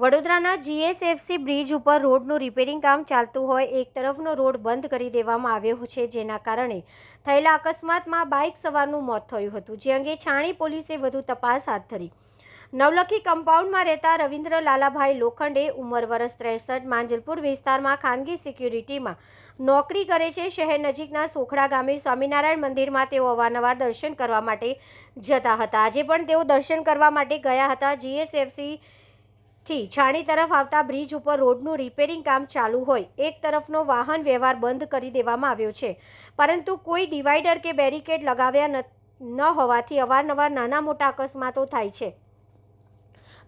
વડોદરાના GSFC bridge ઉપર રોડનું રિપેરિંગ કામ ચાલતું હોય, એક તરફનો રોડ બંધ કરી દેવામાં આવ્યો છે, જેના કારણે થયેલા અકસ્માતમાં બાઇક સવારનું મોત થયું હતું. જે અંગે છાણી પોલીસે વધુ તપાસ હાથ ધરી. નવલખી કમ્પાઉન્ડમાં રહેતા રવિન્દ્ર લાલાભાઈ લોખંડે ઉંમર વર્ષ ત્રેસઠ, માંજલપુર વિસ્તારમાં ખાનગી સિક્યુરિટીમાં નોકરી કરે છે. શહેર નજીકના સોખડા ગામે સ્વામિનારાયણ મંદિરમાં તેઓ અવારનવાર દર્શન કરવા માટે જતા હતા. આજે પણ તેઓ દર્શન કરવા માટે ગયા હતા. જીએસએફસી થી છાણી તરફ આવતા બ્રિજ ઉપર રોડનું રિપેરિંગ કામ ચાલુ હોય. એક તરફનો વાહન વ્યવહાર બંધ કરી દેવામાં આવ્યો છે. પરંતુ કોઈ ડિવાઈડર કે બેરિકેડ લગાવ્યા ન હોવાથી અવારનવાર નાના મોટા અકસ્માતો થાય છે.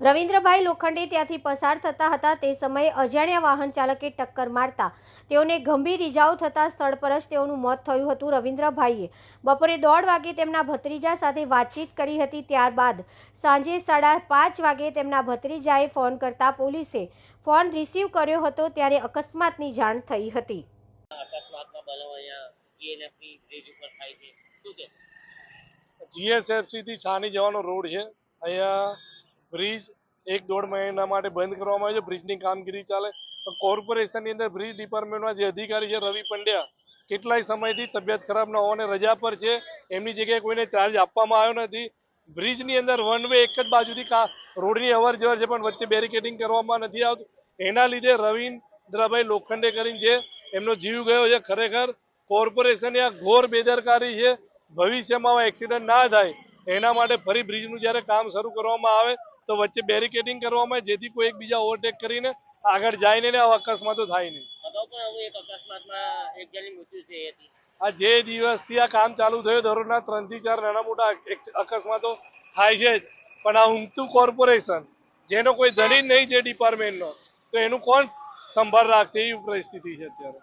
રવિન્દ્રભાઈ લોખંડે ત્યાંથી પસાર થતા હતા. તે સમયે અજાણ્યા વાહન ચાલકે ટક્કર મારતા તેઓને ગંભીર ઇજાઓ થતાં સ્થળ પર જ તેઓનું મોત થયું હતું રવિન્દ્રભાઈએ. બપોરે દોઢ વાગે તેમના ભત્રીજા સાથે વાતચીત કરી હતી. ત્યારબાદ સાંજે સાડા પાંચ વાગે તેમના ભત્રીજાએ ફોન કરતા પોલીસે ફોન રિસીવ કર્યો હતો ત્યારે અકસ્માતની જાણ થઈ હતી. અકસ્માતનો બનાવ અહીંયા જીએનએફની બ્રિજ ઉપર થાય છે. શું કે? જીએસએફસી થી છાની જવાનો રોડ છે. અહીંયા બ્રિજ એક દોઢ મહિના માટે બંધ કરવામાં આવ્યો છે. બ્રિજની કામગીરી ચાલે. કોર્પોરેશનની અંદર બ્રિજ ડિપાર્ટમેન્ટમાં જે અધિકારી છે રવિ પંડ્યા, કેટલાય સમયથી તબિયત ખરાબ ન હોવાને રજા પર છે. એમની જગ્યાએ કોઈને ચાર્જ આપવામાં આવ્યો નથી. બ્રિજની અંદર વન વે એક જ બાજુથી રોડની અવર જવર છે, પણ વચ્ચે બેરિકેડિંગ કરવામાં નથી આવતું. એના લીધે રવિન્દ્રભાઈ લોખંડે કરીને છે એમનો જીવ ગયો છે, ખરેખર કોર્પોરેશનની આ ઘોર બેદરકારી છે. ભવિષ્યમાં એક્સિડન્ટ ના થાય. એના માટે ફરી બ્રિજનું જ્યારે કામ શરૂ કરવામાં આવે તો વચ્ચે બેરિકેડિંગ કરવામાં આવે જેથી કોઈ એકબીજા ઓવરટેક કરીને આગળ જાય નહીં આવા અકસ્માતો થાય નહીં. આ જે દિવસથી આ કામ ચાલુ થયું દરરોજના ત્રણથી ચાર નાના મોટા અકસ્માતો થાય છે. જ પણ આ ઊંઘતું કોર્પોરેશન જેનો કોઈ ધણી નહીં છે ડિપાર્ટમેન્ટનો તો એનું કોણ સંભાળ રાખશે એવી પરિસ્થિતિ છે અત્યારે.